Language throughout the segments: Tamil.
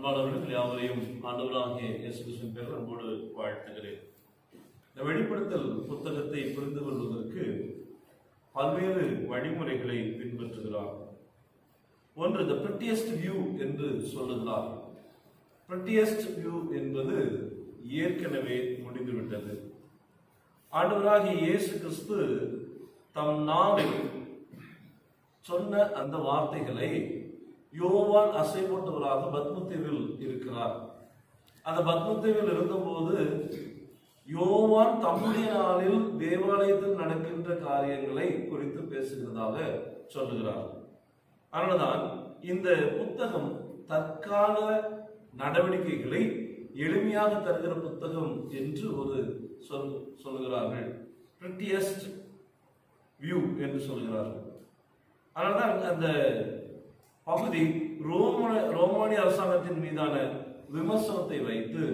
அன்பானவர்கள் யாவரையும் ஆண்டவராகிய இயேசு கிறிஸ்துவின் பேரில் அன்போடு வாழ்த்துகிறேன். இந்த வெளிப்படுத்தல் புத்தகத்தை புரிந்து கொள்வதற்கு பல்வேறு வழிமுறைகளை பின்பற்றுகிறார். ஒன்று த பிரிட்டியஸ்ட் வியூ என்று சொல்லுகிறார். பிரிட்டியஸ்ட் வியூ என்பது ஏற்கனவே முடிந்துவிட்டது. ஆண்டவராகிய இயேசு கிறிஸ்து தம் நாவில் சொன்ன அந்த வார்த்தைகளை யோவான் அசைப்பட்டவராக பத்மத்தீவில் இருக்கிறார். அந்த பத்மத்தீவில் இருந்தபோது யோவான் தம்முடைய நாளில் தேவாலயத்தில் நடக்கின்ற காரியங்களை குறித்து பேசுகிறதாக சொல்லுகிறார். அதனால்தான் இந்த புத்தகம் தற்கால நடவடிக்கைகளை எளிமையாக தருகிற புத்தகம் என்று ஒரு சொல் சொல்லுகிறார்கள். பிரிட்டியஸ்ட் வியூ என்று சொல்கிறார்கள் அதனால்தான் அந்த பகுதி ரோம ரோமானிய அரசாங்கத்தின் மீதான விமர்சனத்தை வைத்து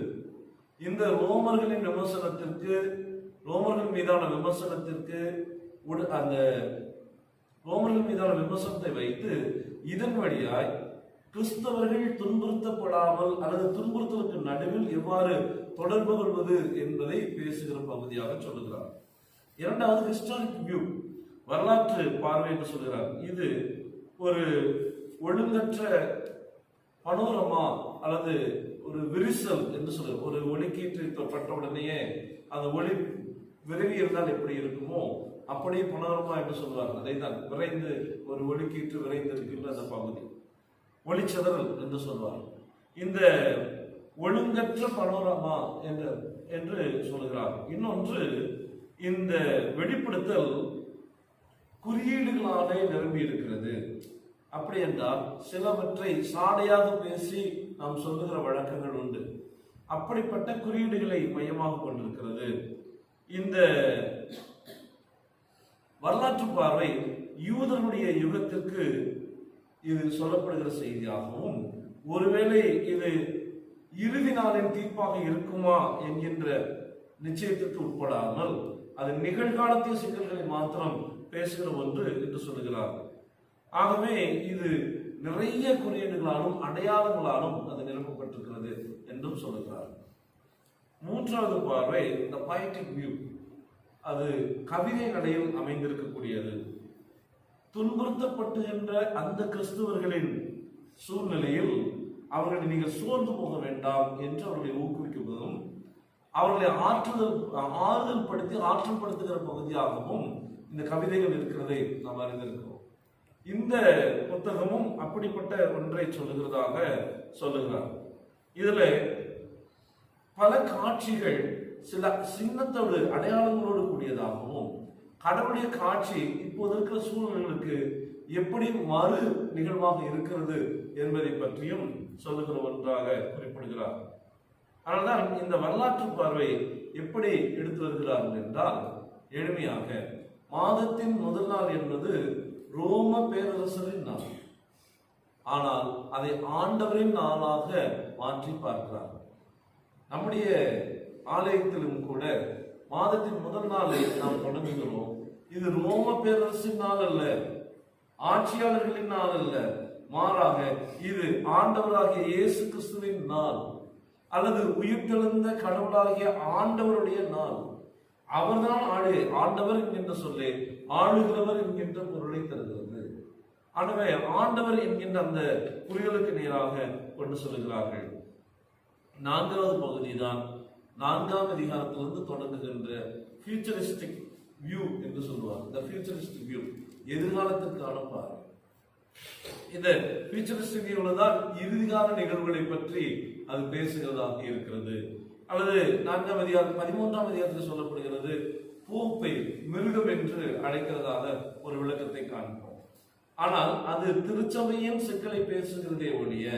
இந்த ரோமர்களின் விமர்சனத்திற்கு ரோமர்கள் மீதான விமர்சனத்திற்கு அந்த ரோமர்கள் மீதான விமர்சனத்தை வைத்து இதன் வழியாய் கிறிஸ்தவர்கள் துன்புறுத்தப்படாமல் அல்லது துன்புறுத்தலுக்கு நடுவில் எவ்வாறு தொடர்பு கொள்வது என்பதை பேசுகிற பகுதியாக சொல்லுகிறார். இரண்டாவது ஹிஸ்டாரிக் வியூ வரலாற்று பார்வை என்று சொல்கிறார் இது ஒரு ஒழுங்கற்ற பனோரமா அல்லது ஒரு விரிசல் என்று சொல்ற ஒரு ஒளிக்கீற்று பட்ட உடனேயே அந்த ஒளி விரைவி இருந்தால் எப்படி இருக்குமோ அப்படியே பனோரமா என்று சொல்லுவாங்க அதை தான் விரைந்து ஒரு ஒளிக்கீற்று விரைந்து இருக்கின்ற அந்த பகுதி. ஒளிச்சதல் என்று சொல்வார் இந்த ஒழுங்கற்ற பனோரமா என்று என்று சொல்கிறார். இன்னொன்று இந்த வெளிப்படுத்தல் குறியீடுகளாலே நிரம்பி இருக்கிறது அப்படி என்றால் சிலவற்றை சாடையாக பேசி நாம் சொல்லுகிற வழக்கங்கள் உண்டு. அப்படிப்பட்ட குறியீடுகளை மையமாக கொண்டிருக்கிறது. இந்த வரலாற்று பார்வை யூதனுடைய யுகத்திற்கு இது சொல்லப்படுகிற செய்தியாகவும் ஒருவேளை இது இறுதி நாளின் தீர்ப்பாக இருக்குமா என்கின்ற நிச்சயத்திற்கு உட்படாமல் அது நிகழ்காலத்திய சிக்கல்களை மாத்திரம் பேசுகிற ஒன்று என்று சொல்லுகிறார்கள். ஆகவே இது நிறைய குறியீடுகளாலும் அடையாளங்களாலும் அது நிரப்பப்பட்டிருக்கிறது என்றும் சொல்லுகிறார். மூன்றாவது பார்வை இந்த poetic வியூ அது கவிதை நடையில் அமைந்திருக்கக்கூடியது. துன்புறுத்தப்பட்டுகின்ற அந்த கிறிஸ்துவர்களின் சூழ்நிலையில் அவர்களை நீங்கள் சோர்ந்து போக வேண்டாம் என்று அவர்களை ஊக்குவிக்குவதும் அவர்களை ஆற்றுதல் ஆறுதல் படுத்தி ஆற்றல் படுத்துகிற பகுதியாகவும் இந்த கவிதைகள் இருக்கிறதை நாம் அறிந்திருக்கிறோம். இந்த புத்தகமும் அப்படிப்பட்ட ஒன்றை சொல்லுகிறதாக சொல்லுகிறார். இதுல பல காட்சிகள் சில சின்னத்தோடு அடையாளங்களோடு கூடியதாகவும் கடவுளுடைய காட்சி இப்போது இருக்கிற சூழ்நிலைகளுக்கு எப்படி மறு நிகழ்வாக இருக்கிறது என்பதை பற்றியும் சொல்லுகிற ஒன்றாக குறிப்பிடுகிறார். அதனால்தான் இந்த வரலாற்று பார்வை எப்படி எடுத்து வருகிறார்கள் என்றால் எளிமையாக மாதத்தின் முதல் நாள் என்பது ரோம பேரரசரின் நாள். ஆனால் அதை ஆண்டவரின் நாளாக மாற்றி பார்க்கிறார். நம்முடைய ஆலயத்திலும் கூட மாதத்தின் முதல் நாளை நாம் தொடங்குகிறோம். இது ரோம பேரரசின் நாள் அல்ல ஆட்சியாளர்களின் நாள் அல்ல. மாறாக இது ஆண்டவராகிய இயேசு கிறிஸ்துவின் நாள் அல்லது உயிர்த்தெழுந்த கடவுளாகிய ஆண்டவருடைய நாள். அவர்தான் ஆடு ஆண்டவர் என்கின்ற சொல்லே ஆளுகிறவர் என்கின்ற பொருளை தருகிறது. ஆகவே ஆண்டவர் என்கின்ற அந்த புரிதலுக்கு நேராக கொண்டு சொல்லுகிறார்கள் நான்காவது பகுதி தான் நான்காம் அதிகாரத்திலிருந்து தொடங்குகின்ற ஃபியூச்சரிஸ்டிக் வியூ என்று சொல்லுவார். இந்த ஃபியூச்சரிஸ்டிக் வியூ எதிர்காலத்திற்கான பார்வை. இந்த ஃபியூச்சரிஸ்டிக் வியூல தான் இறுதிகால நிகழ்வுகளை பற்றி அது பேசுகிறதாக இருக்கிறது. அல்லது நான்காம் அதிகாரம் பதிமூன்றாம் அதிகாரத்தில் சொல்லப்படுகிறது போப்பை மிருகம் என்று அழைக்கிறதாக ஒரு விளக்கத்தை காண்போம். ஆனால் அது திருச்சபையின் சிக்கலை பேசுகிறதே ஒழிய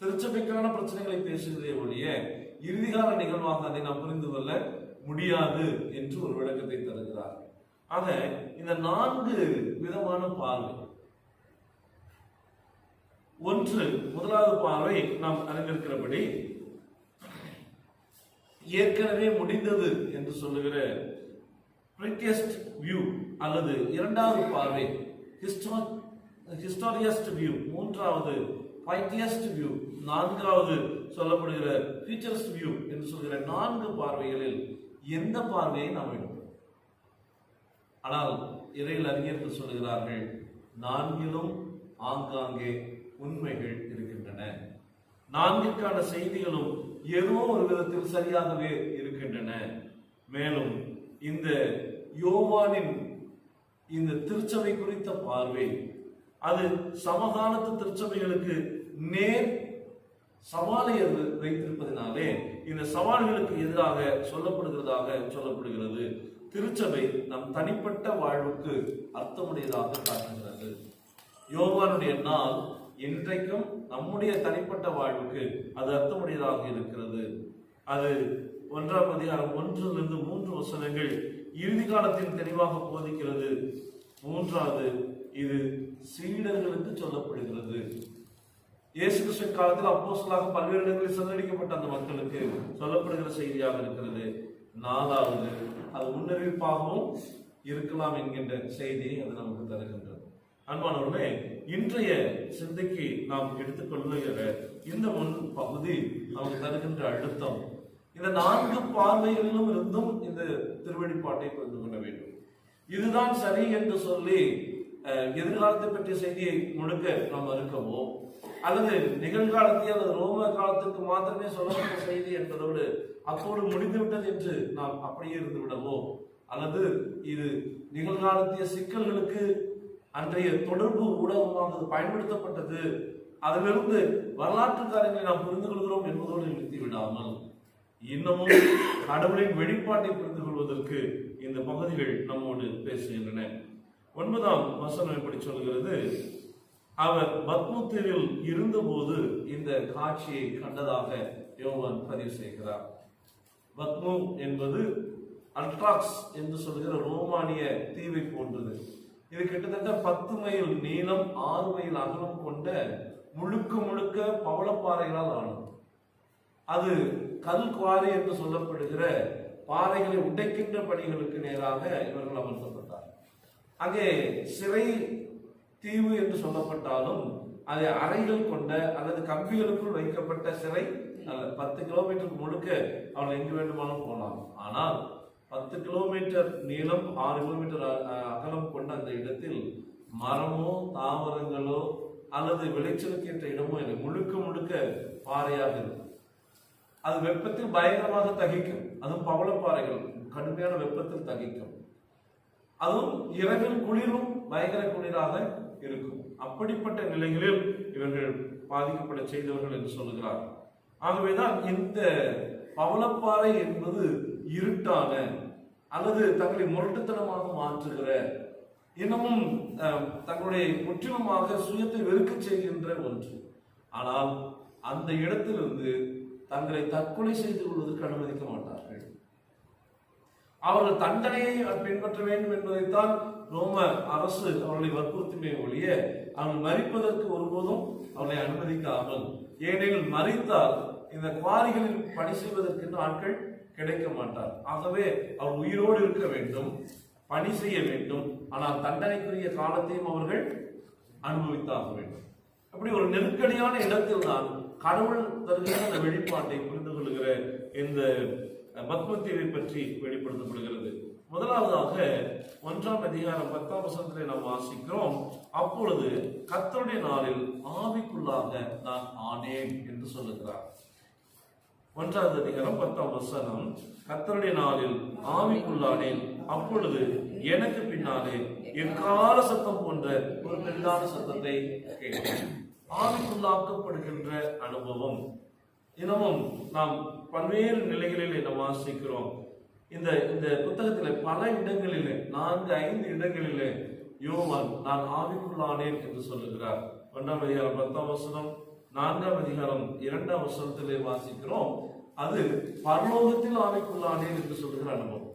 திருச்சபைக்கான பிரச்சனைகளை பேசுகிறதே ஒழிய இறுதிகால நிகழ்வாக அதை நாம் புரிந்து கொள்ள முடியாது என்று ஒரு விளக்கத்தை தருகிறார். ஆக இந்த நான்கு விதமான பார்வை. ஒன்று முதலாவது பார்வை நாம் அறிந்திருக்கிறபடி ஏற்கனவே முடிந்தது என்று சொல்லுகிற பிரிட்டியஸ்ட் வியூ அல்லது இரண்டாவது பார்வை. ஹிஸ்டாரியஸ்ட் வியூ மூன்றாவது பைத்தியஸ்ட் வியூ நான்காவது சொல்லப்படுகிற ஃபியூச்சரிஸ்ட் வியூ என்று சொல்கிற நான்கு பார்வைகளில் எந்த பார்வையை நாம் எடுப்போம்? ஆனால் இறையில் அறிஞர்கள் சொல்கிறார்கள் நான்கிலும் ஆங்காங்கே உண்மைகள் இருக்கின்றன. நான்கிற்கான செய்திகளும் ஏதோ ஒரு விதத்தில் சரியாகவே இருக்கின்றன. மேலும் இந்த யோவானின் இந்த திருச்சபை குறித்த பார்வை அது சமகாலத்து திருச்சபைகளுக்கு நேர் சவாலை அது வைத்திருப்பதினாலே இந்த சவால்களுக்கு எதிராக சொல்லப்படுகிறதாக சொல்லப்படுகிறது. திருச்சபை நம் தனிப்பட்ட வாழ்வுக்கு அர்த்தமுடையதாக காட்டுகிறது. யோவானுடைய நாள் இன்றைக்கும் நம்முடைய தனிப்பட்ட வாழ்வுக்கு அது அர்த்தமுடையதாக இருக்கிறது. அது ஒன்றாம் அதிகாரம் ஒன்றிலிருந்து மூன்று வசனங்கள் இறுதி காலத்தில் தெளிவாக போதிக்கிறது. மூன்றாவது இது சீடர்களுக்கு சொல்லப்படுகிறது. இயேசு கிறிஸ்துவின் காலத்தில் அப்போஸ்தலராக பல்வேறு இடங்களில் சிதறடிக்கப்பட்ட அந்த மக்களுக்கு சொல்லப்படுகிற செய்தியாக இருக்கிறது. நாலாவது அது முன்னறிவிப்பாகவும் இருக்கலாம் என்கின்ற செய்தியை அது நமக்கு தருகின்றது. அன்பானவர்களே இன்றைய சிந்தைக்கு நாம் எடுத்துக்கொள்ளுகிற இந்த முன் பகுதி நமக்கு தருகின்ற அழுத்தம் இந்த நான்கு பார்வைகளிலும் இருந்தும் இந்த திருவெளிப்பாட்டை புரிந்து கொள்ள வேண்டும். இதுதான் சரி என்று சொல்லி எதிர்காலத்தை பற்றிய செய்தியை முழுக்க நாம் இருக்கவோ அல்லது நிகழ்காலத்தை அல்லது ரோம காலத்திற்கு மாத்திரமே சொல்லப்பட்ட செய்தி என்பதோடு அத்தோடு முடிந்துவிட்டது என்று நாம் அப்படியே இருந்து விடவோ அல்லது இது நிகழ்காலத்திய சிக்கல்களுக்கு அன்றைய தொடர்பு ஊடகமாக பயன்படுத்தப்பட்டது அதிலிருந்து வரலாற்று காரியங்களை நாம் புரிந்து கொள்கிறோம் என்பதோடு நிறுத்தி விடாமல் இன்னமும் கடவுளின் வெளிப்பாட்டை புரிந்து கொள்வதற்கு இந்த பகுதிகள் நம்மோடு பேசுகின்றன. ஒன்பதாம் வசனம் இப்படி சொல்கிறது. அவர் பத்மத்தீவில் இருந்தபோது இந்த காட்சியை கண்டதாக யோவான் பதிவு செய்கிறார். பத்மு என்பது அல்ட்ராக்ஸ் என்று சொல்கிற ரோமானிய தீவை போன்றது. இது கிட்டத்தட்ட பத்து மைல் நீளம் ஆறு மைல் அகலம் கொண்ட முழுக்க முழுக்க பவளப்பாறைகளால் ஆனது. அது கல் குவாரி என்று சொல்லப்படுகிற பாறைகளை உடைக்கின்ற பணிகளுக்கு நேராக இவர்கள் அமர்த்தப்பட்டார். அங்கே சிறை தீவு என்று சொல்லப்பட்டாலும் அது அறைகள் கொண்ட அல்லது கம்பிகளுக்குள் வைக்கப்பட்ட சிறை பத்து கிலோமீட்டருக்கு முழுக்க அவள் எங்கு வேண்டுமானாலும் போகலாம். ஆனால் பத்து கிலோமீட்டர் நீளம் ஆறு கிலோமீட்டர் அகலம் கொண்ட அந்த இடத்தில் மரமோ தாவரங்களோ அல்லது விளைச்சலுக்கு ஏற்ற இடமோ இல்லை. முழுக்க முழுக்க பாறையாக இருக்கும். அது வெப்பத்தில் பயங்கரமாக தகிக்கும். அதுவும் பவளப்பாறைகள் கடுமையான வெப்பத்தில் தகிக்கும். அதுவும் இரவில் குளிரும் பயங்கர குளிராக இருக்கும். அப்படிப்பட்ட நிலைகளில் இவர்கள் பாதிக்கப்பட செய்தவர்கள் என்று சொல்லுகிறார். ஆகவேதான் இந்த பவளப்பாறை என்பது இருட்டான அல்லது தங்களை முரட்டுத்தனமாக மாற்றுகிற இன்னமும் தங்களுடைய முற்றிலுமாக சுயத்தை வெறுக்கச் செய்கின்ற ஒன்று. ஆனால் அந்த இடத்திலிருந்து தங்களை தற்கொலை செய்து கொள்வதற்கு அனுமதிக்க மாட்டார்கள். அவர்கள் தண்டனையை பின்பற்ற வேண்டும் என்பதைத்தான் ரோம அரசு அவர்களை வற்புறுத்துமே ஒழிய அவர்கள் மறிப்பதற்கு ஒருபோதும் அவர்களை அனுமதிக்காமல் ஏனெனில் மறித்தால் இந்த குவாரிகளில் பணி செய்வதற்கு ஆட்கள் கிடைக்க மாட்டார். ஆகவே அவர் உயிரோடு இருக்க வேண்டும் பணி செய்ய வேண்டும் ஆனால் தண்டனைக்குரிய காலத்தையும் அவர்கள் அனுபவித்தாக வேண்டும். அப்படி ஒரு நெருக்கடியான இடத்தில் தான் கடவுள் தருகிற அந்த வெளிப்பாட்டை புரிந்து கொள்கிற இந்த பத்மத்தீவை பற்றி வெளிப்படுத்தப்படுகிறது. முதலாவதாக ஒன்றாம் அதிகாரம் பத்தாம் வசனத்திலே நாம் வாசிக்கிறோம் அப்பொழுது கத்தருடைய நாளில் ஆவிக்குள்ளாக நான் ஆனேன் என்று சொல்லுகிறார். ஒன்றாவது அதிகாரம் பத்தாம் வசனம் கத்தருடைய நாளில் ஆவிக்குள்ளானேன் அப்பொழுது எனக்கு பின்னாலே எக்கால சத்தம் போன்ற ஒரு பெரிதான சத்தத்தை கேட்டேன் ஆவிக்குள்ளாக்கப்படுகின்ற அனுபவம். இன்னமும் நாம் பல்வேறு நிலைகளிலே நாம் வாசிக்கிறோம். இந்த இந்த புத்தகத்தில் பல இடங்களிலே நான்கு ஐந்து இடங்களிலே யோவான் நான் ஆவிக்குள்ளானேன் என்று சொல்லுகிறார். ஒன்றாம் அதிகாரம் பத்தாம் வசனம் நான்காம் அதிகாரம் இரண்டாம் வசனத்திலே வாசிக்கிறோம். அது பரலோகத்தில் ஆவிக்குள்ளானேன் என்று சொல்லுகிற அனுபவம்.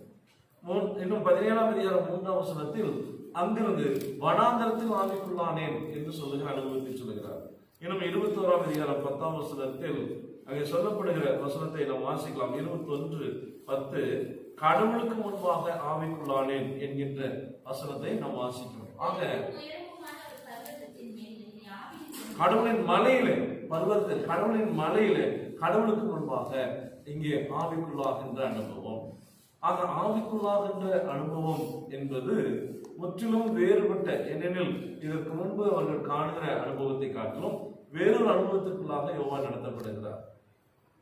மூன் இன்னும் பதினேழாம் அதிகாரம் மூன்றாம் வசனத்தில் அங்கிருந்து வனாந்தரத்தில் ஆவிக்குள்ளானேன் என்று சொல்லுகிற அனுபவத்தை சொல்லுகிறார். இன்னும் இருபத்தோராம் அதிகாரம் பத்தாம் வசனத்தில் அங்கே சொல்லப்படுகிற வசனத்தை நாம் வாசிக்கலாம். இருபத்தொன்று பத்து கடவுளுக்கு முன்பாக ஆவிக்குள்ளானேன் என்கின்ற வசனத்தை நாம் வாசிக்கிறோம். ஆக கடவுளின் மலையிலே பருவத்தில் கடவுளின் மலையிலே கடவுளுக்கு முன்பாக இங்கே ஆவிக்குள்ளாகின்ற அனுபவம். ஆக ஆவிக்குள்ளாகின்ற அனுபவம் என்பது முற்றிலும் வேறுபட்ட ஏனெனில் இதற்கு முன்பு அவர்கள் காணுகிற அனுபவத்தை காட்டிலும் வேறொரு அனுபவத்திற்குள்ளாக யோகா நடத்தப்படுகிறார்.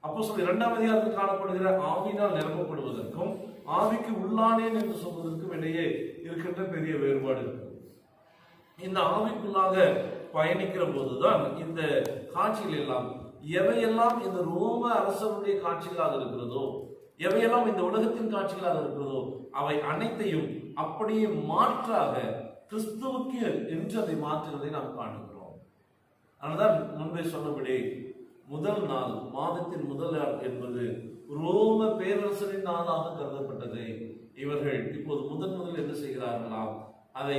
அப்போ சொல்லி இரண்டாம் அதிகாரத்தில் காணப்படுகிற ஆவினால் நிரம்பப்படுவதற்கும் ஆவிக்கு உள்ளானேன் என்று சொல்வதற்கும் இடையே இருக்கின்ற பெரிய வேறுபாடு இருக்கு. இந்த ஆவிக்குள்ளாக பயணிக்கிற போதுதான் இந்த காட்சிகள் எல்லாம் எவையெல்லாம் இந்த ரோம அரசனுடைய காட்சிகளாக இருக்கிறதோ எவையெல்லாம் இந்த உலகத்தின் காட்சிகளாக இருக்கிறதோ அவை அனைத்தையும் அப்படியே மாற்றாக கிறிஸ்துவுக்கு என்று அதை மாற்றுவதை நாம் காணுகிறோம். அதனால்தான் முன்பே சொன்னபடி முதல் நாள் மாதத்தின் முதல் நாள் என்பது ரோம பேரரசரின் நாளாக கருதப்பட்டது இவர்கள் இப்போது முதன் முதல் என்ன செய்கிறார்களாம் அதை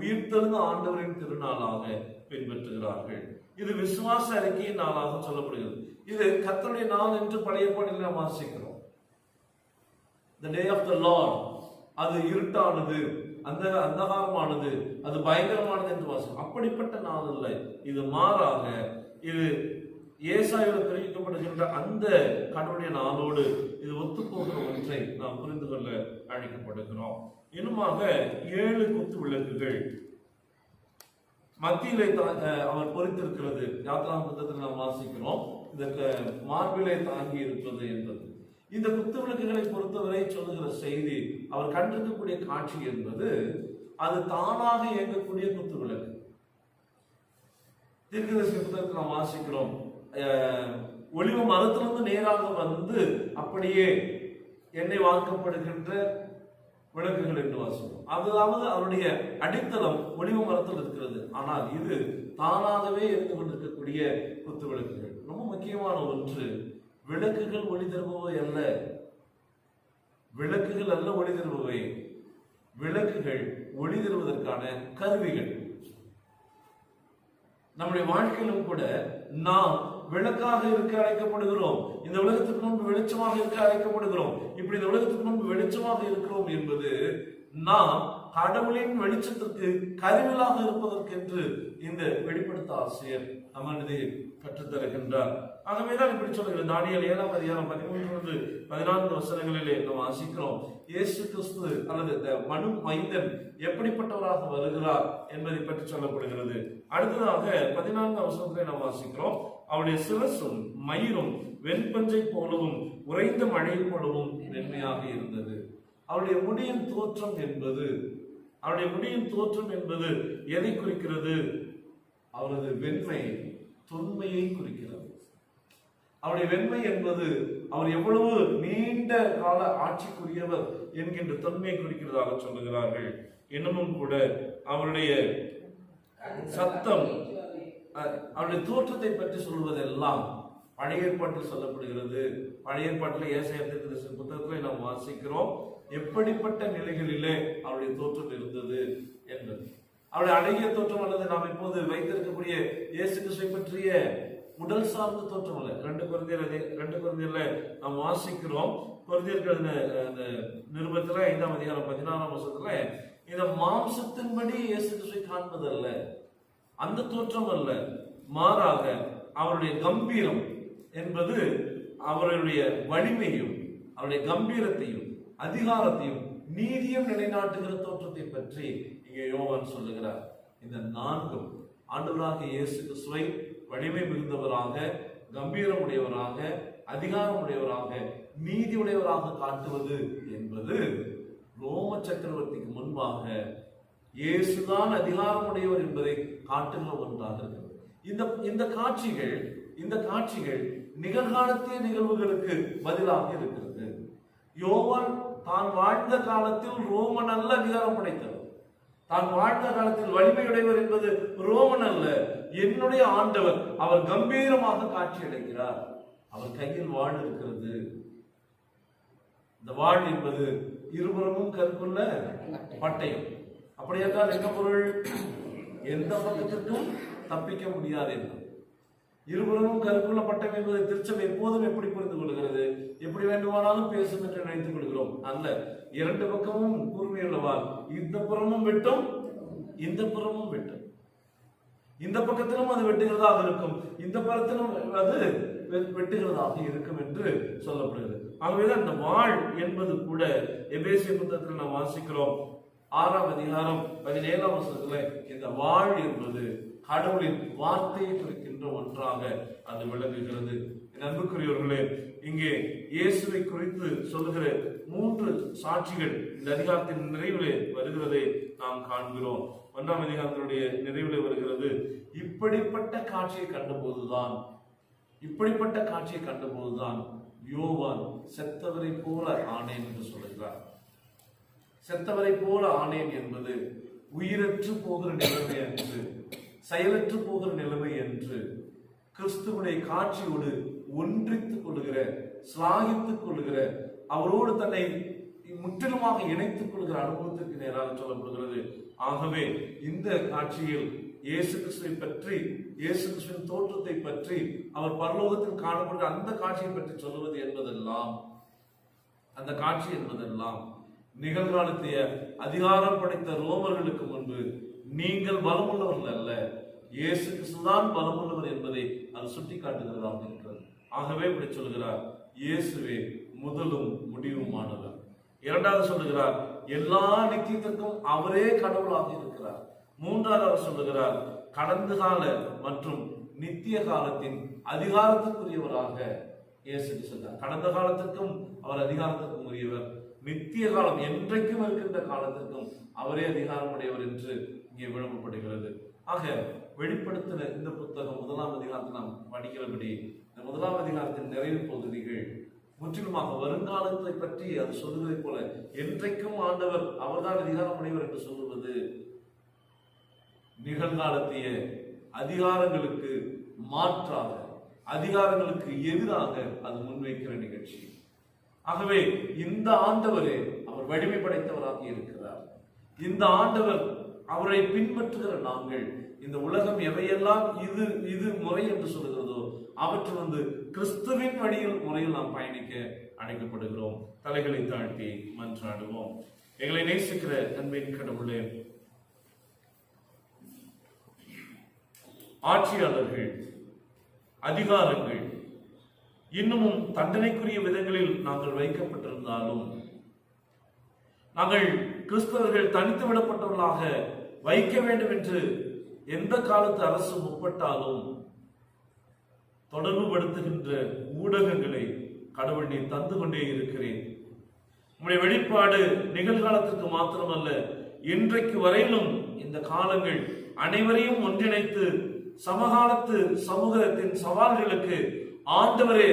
உயிர்த்தெழுந்த ஆண்டவரின் திருநாளாக பின்பற்றுகிறார்கள். இது விசுவாச அறிக்கையின் நாளாக சொல்லப்படுகிறது. இது கர்த்தருடைய நாள் என்று பழைய பாடலில் வாசிக்கிறோம். த டே ஆஃப் த லார்ட் அது இருட்டானது அந்த அந்தகாரமானது அது பயங்கரமானது என்று வாசம். அப்படிப்பட்ட நாள் இல்லை இது மாறாக இது ஏசாயில் தெரிவிக்கப்படுகின்ற அந்த கடவுளுடைய நாளோடு இது ஒத்துப்போகிற ஒன்றை நாம் புரிந்து கொள்ள அழைக்கப்படுகிறோம். இன்னுமாக ஏழு குத்து விளக்குகள். மத்தியிலே அவர் பொறித்திருக்கிறது. யாத்ரா புத்தகத்தில் நாம் வாசிக்கிறோம். இந்த க- மார்பிலே தாங்கி இருப்பது என்பது. இந்த குத்து விளக்குகளை பொறுத்தவரை சொல்லுகிற செய்தி அவர் கண்டிருக்கக்கூடிய காட்சி என்பது அது தானாக இயங்கக்கூடிய குத்து விளக்கு. தீர்க்கதரிசி புத்தகத்தில் நாம் வாசிக்கிறோம் அஹ், ஒளிவ மரத்திலிருந்து நேராக வந்து அப்படியே எண்ணெய் வாக்கப்படுகின்ற விளக்குகள் என்று வாசிக்கிறோம். அதாவது அவருடைய அடித்தளம் ஒளிவ மரத்தில் இருக்கிறது. ஆனால் இது தானாகவே இருந்து கொண்டிருக்கக்கூடிய குத்து விளக்குகள். ரொம்ப முக்கியமான ஒன்று. விளக்குகள் ஒளி தருபவை அல்ல. விளக்குகள் அல்ல ஒளி தருபவை. விளக்குகள் ஒளி தருவதற்கான கருவிகள். நம்முடைய வாழ்க்கையிலும் கூட நாம் விளக்காக இருக்க அழைக்கப்படுகிறோம். இந்த உலகத்துக்கு முன்பு வெளிச்சமாக இருக்க அழைக்கப்படுகிறோம். இப்படி இந்த உலகத்துக்கு முன்பு வெளிச்சமாக இருக்கிறோம் என்பது நாம் கடவுளின் வெளிச்சத்திற்கு கருவிலாக இருப்பதற்கென்று இந்த வெளிப்படுத்த ஆசிரியர் நமது கற்றுத்தருகின்றார். ஆகவேதான் இப்படி சொல்லுகிறது தானியல் ஏழாம் அதிகாரம் பதிமூன்று பதினான்கு வசனங்களிலே நாம் வாசிக்கிறோம். இயேசு கிறிஸ்து அல்லது இந்த மனு மைந்தன் எப்படிப்பட்டவராக வருகிறார் என்பதை பற்றி சொல்லப்படுகிறது. அடுத்ததாக பதினான்கு வசனத்திலே நாம் வாசிக்கிறோம். அவருடைய சிரசும் மயிரும் வெண்பஞ்சை போலவும் உறைந்த மழை போலவும் மென்மையாக இருந்தது. அவருடைய முடியின் தோற்றம் என்பது அவருடைய முடியின் தோற்றம் என்பது எதை குறிக்கிறது? அவரது வெண்மை தொன்மையை குறிக்கிறது. அவருடைய வெண்மை என்பது அவர் எவ்வளவு நீண்ட கால ஆட்சிக்குரியவர் என்கின்ற தொன்மையை குறிக்கிறதாக சொல்லுகிறார்கள். இன்னமும் கூட அவருடைய சத்தம் அவருடைய தோற்றத்தை பற்றி சொல்வதெல்லாம் பழைய ஏற்பாட்டில் சொல்லப்படுகிறது. பழைய ஏற்பாட்டில் ஏசாயத்திற்கு புத்தகத்தில் நாம் வாசிக்கிறோம். எப்படிப்பட்ட நிலைகளிலே அவருடைய தோற்றம் இருந்தது என்பது. அவருடைய அழகிய தோற்றம் அல்லது நாம் இப்போது வைத்திருக்கக்கூடிய இயேசு கிறிஸ்துவை பற்றிய உடல் சார்ந்த தோற்றம் அல்ல. ரெண்டு குழந்தையில ரெண்டு குழந்தையில நாம் வாசிக்கிறோம். குழந்தையர்கள் அந்த நிருபத்துல ஐந்தாம் அதிகாரம் பதினாறாம் வருஷத்துல இந்த மாம்சத்தின்படி இயேசு கிறிஸ்துவை காண்பதல்ல. அந்த தோற்றம் அல்ல. மாறாக அவருடைய கம்பீரம் என்பது அவருடைய வலிமையும் அவருடைய கம்பீரத்தையும் அதிகாரத்தையும் நீதியும் நிலைநாட்டுகிற தோற்றத்தை பற்றி இங்கே யோவான் சொல்லுகிறார் இந்த நான்கும் ஆண்டவராக இயேசு கிறிஸ்துவை வலிமை மிகுந்தவராக கம்பீரம் உடையவராக அதிகாரம் உடையவராக நீதி உடையவராக காட்டுவது என்பது ரோம சக்கரவர்த்திக்கு முன்பாக இயேசுதான் அதிகாரமுடையவர் என்பதை காட்டுகிற ஒன்றாக இருக்கிறது. இந்த இந்த காட்சிகள் இந்த காட்சிகள் நிகழ்காலத்திய நிகழ்வுகளுக்கு பதிலாக இருக்கிறது. யோவான் தான் வாழ்ந்த காலத்தில் ரோமன் அல்ல அதிகாரம் படைத்தவர் தான் வாழ்ந்த காலத்தில் வலிமையுடையவர் என்பது ரோமன் அல்ல. என்னுடைய ஆண்டவர் அவர் கம்பீரமாக காட்சி அளிக்கிறார் அவர் கையில் வாழ் இருக்கிறது. இந்த வாழ் என்பது இருபுறமும் கருக்குள்ள பட்டயம். அப்படி என்றால் என்ன பொருள். எந்த பக்கத்திற்கும் தப்பிக்க முடியாது என்று இருபுறமும் கருக்குள்ள பட்டம் என்பதை திருச்சபை எப்போதும் எப்படி புரிந்து கொள்கிறது? எப்படி வேண்டுமானாலும் பேசும் என்று நினைத்துக் கொள்கிறோம். அல்ல இரண்டு பக்கமும் கூர்மையுள்ளவால் இந்த புறமும் வெட்டும் இந்த புறமும் வெட்டும். இந்த பக்கத்திலும் அது வெட்டுகிறதாக இருக்கும். இந்த புறத்திலும் அது வெ- வெட்டுகிறதாக இருக்கும் என்று சொல்லப்படுகிறது. ஆகவேதான் இந்த வாழ் என்பது கூட எபேசிய புத்தகத்தில் நாம் வாசிக்கிறோம். ஆறாம் அதிகாரம் பதினேழாம் வருஷத்துல இந்த வாழ் என்பது கடவுளின் வார்த்தையை குறிக்கின்ற ஒன்றாக அது விளங்குகிறது. அன்புக்குரியவர்களே இங்கே இயேசுவை குறித்து சொல்லுகிற மூன்று சாட்சிகள் இந்த அதிகாரத்தின் நிறைவிலே வருகிறதை நாம் காண்கிறோம். ஒன்றாம் அதிகாரத்தினுடைய நிறைவிலே வருகிறது இப்படிப்பட்ட காட்சியை கண்டபோதுதான் இப்படிப்பட்ட காட்சியை கண்டபோதுதான் யோவான் செத்தவரை போல ஆனேன் என்று சொல்லுகிறார். செத்தவரை போல ஆனேன் என்பது உயிரற்று போகிற நிலைமை என்று செயலற்று போகிற நிலைமை என்று கிறிஸ்துவனை காட்சியோடு ஒன்றித்துக் கொள்கிற சிலாகித்துக் கொள்கிற அவரோடு தன்னை முற்றிலுமாக இணைத்துக் கொள்கிற அனுபவத்திற்கு நேராக சொல்லப்படுகிறது. ஆகவே இந்த காட்சியில் இயேசு கிறிஸ்துவை பற்றி இயேசு கிறிஸ்துவின் தோற்றத்தை பற்றி அவர் பரலோகத்தில் காணப்படுகிற அந்த காட்சியை பற்றி சொல்லுவது என்பதெல்லாம் அந்த காட்சி என்பதெல்லாம் நிகழ்காலத்தைய அதிகாரம் படைத்த ரோமர்களுக்கு முன்பு நீங்கள் பலமுள்ளவர்கள் அல்ல இயேசு கிறிஸ்துதான் பலமுள்ளவர் என்பதை அது சுட்டி காட்டுகிறதாக இருக்கிறது ஆகவே இப்படி சொல்கிறார் இயேசுவே முதலும் முடிவுமானவர். இரண்டாவது சொல்லுகிறார் எல்லா நித்தியத்திற்கும் அவரே கடவுளாக இருக்கிறார். மூன்றாவது அவர் சொல்லுகிறார் கடந்த கால மற்றும் நித்திய காலத்தின் அதிகாரத்துக்குரியவராக இயேசு சொல்றார் கடந்த காலத்திற்கும் அவர் அதிகாரத்திற்கும் உரியவர். நித்திய காலம் என்றைக்கும் இருக்கின்ற காலத்திற்கும் அவரே அதிகாரமுடையவர் என்று இங்கே விளம்பப்படுகிறது ஆக வெளிப்படுத்தின இந்த புத்தகம் முதலாம் அதிகாரத்தை நாம் படிக்கிறபடி இந்த முதலாம் அதிகாரத்தின் நிறைவு பகுதிகள் முற்றிலுமாக வருங்காலத்தை பற்றி அது சொல்லுவதைப் போல என்றைக்கும் ஆண்டவர் அவர்தான் அதிகாரமுடையவர் என்று சொல்லுவது நிகழ்காலத்திய அதிகாரங்களுக்கு மாற்றாக அதிகாரங்களுக்கு எதிராக அது முன்வைக்கிற நிகழ்ச்சி. ஆகவே இந்த ஆண்டவரே அவர் வலிமை படைத்தவராக இருக்கிறார். இந்த ஆண்டவர் அவரை பின்பற்றுகிற நாங்கள். இந்த உலகம் எவையெல்லாம் இது இது முறை என்று சொல்லுகிறதோ அவற்றை வந்து கிறிஸ்துவின் வழியில் முறையில் நாம் பயணிக்க அழைக்கப்படுகிறோம். தலைகளை தாழ்த்தி மன்றாடுவோம். எங்களை நேசிக்கிற அன்பின் கடவுளே ஆட்சியாளர்கள் அதிகாரங்கள் இன்னமும் தண்டனைக்குரிய விதங்களில் நாங்கள் வைக்கப்பட்டிருந்தாலும் நாங்கள் கிறிஸ்தவர்கள் தனித்து விடப்பட்டவர்களாக வைக்க வேண்டும் என்று எந்த காலத்து அரசு முற்பட்டாலும் தொடர்புபடுத்துகின்ற ஊடகங்களை கடவுள் நீ தந்து கொண்டே இருக்கிறேன். உங்களுடைய வெளிப்பாடு நிகழ்காலத்திற்கு மாத்திரமல்ல இன்றைக்கு வரையிலும் இந்த காலங்கள் அனைவரையும் ஒன்றிணைத்து சமகாலத்து சமூகத்தின் சவால்களுக்கு ஆண்டவரே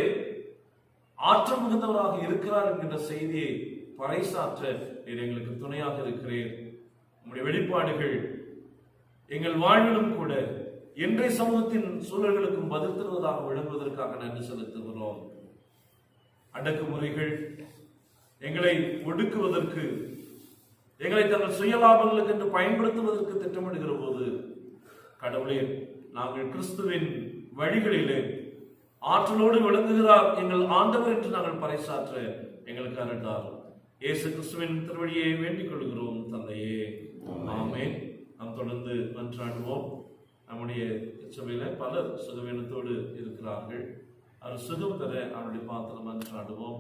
ஆற்றல் மிகுந்தவராக இருக்கிறார் என்கின்ற செய்தியை பறைசாற்ற நீர் எங்களுக்கு துணையாக இருக்கிறேன் உங்களுடைய வெளிப்பாடுகள் எங்கள் வாழ்விலும் கூட இன்றைய சமூகத்தின் சூழல்களுக்கும் பதில் தருவதாக விளங்குவதற்காக நன்றி செலுத்துகிறோம். அடக்குமுறைகள் எங்களை ஒடுக்குவதற்கு எங்களை தங்கள் சுயலாபங்களுக்கு என்று பயன்படுத்துவதற்கு திட்டமிடுகிற போது கடவுளே நாங்கள் கிறிஸ்துவின் வழிகளிலே ஆற்றலோடு விளங்குகிறார். எங்கள் ஆண்டவர் என்று நாங்கள் பறைசாற்ற எங்களுக்கு அருண்டார் இயேசு கிறிஸ்துவின் திருவழியை வேண்டிக் கொள்கிறோம் தந்தையே. ஆமென். நாம் தொடர்ந்து மன்றாடுவோம். நம்முடைய சபையில பலர் சுகவீனத்தோடு இருக்கிறார்கள். அவர் சுகம் பெற அவருடைய பாத்திரம் மன்றாடுவோம்.